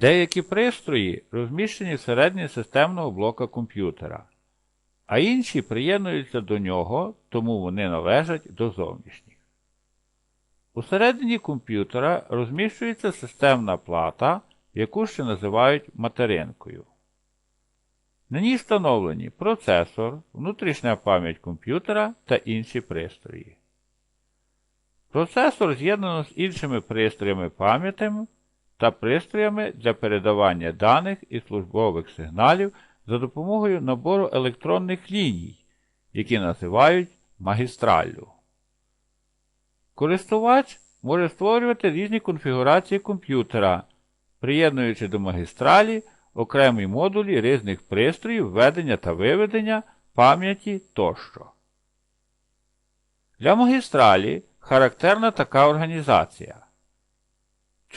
Деякі пристрої розміщені всередині системного блока комп'ютера, а інші приєднуються до нього, тому вони належать до зовнішніх. Усередині комп'ютера розміщується системна плата, яку ще називають материнкою. На ній встановлені процесор, внутрішня пам'ять комп'ютера та інші пристрої. Процесор з'єднано з іншими пристроями пам'ятями та пристроями для передавання даних і службових сигналів за допомогою набору електронних ліній, які називають магістраллю. Користувач може створювати різні конфігурації комп'ютера, приєднуючи до магістралі окремі модулі різних пристроїв введення та виведення, пам'яті тощо. Для магістралі характерна така організація.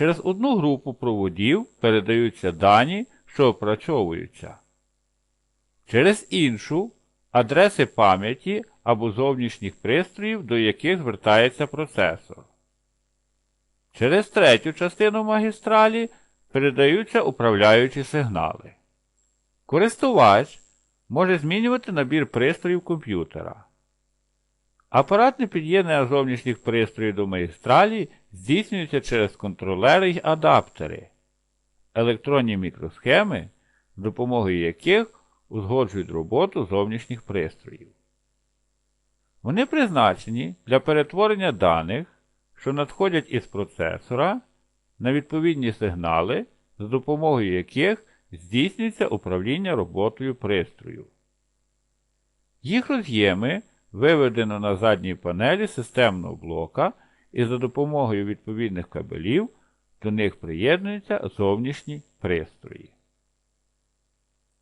Через одну групу проводів передаються дані, що опрацьовуються. Через іншу адреси пам'яті або зовнішніх пристроїв, до яких звертається процесор. Через третю частину магістралі передаються управляючі сигнали. Користувач може змінювати набір пристроїв комп'ютера. Апаратне під'єднання зовнішніх пристроїв до магістралі здійснюється через контролери й адаптери, електронні мікросхеми, з допомогою яких узгоджують роботу зовнішніх пристроїв. Вони призначені для перетворення даних, що надходять із процесора, на відповідні сигнали, з допомогою яких здійснюється управління роботою пристрою. Їх роз'єми виведено на задній панелі системного блока і за допомогою відповідних кабелів до них приєднуються зовнішні пристрої.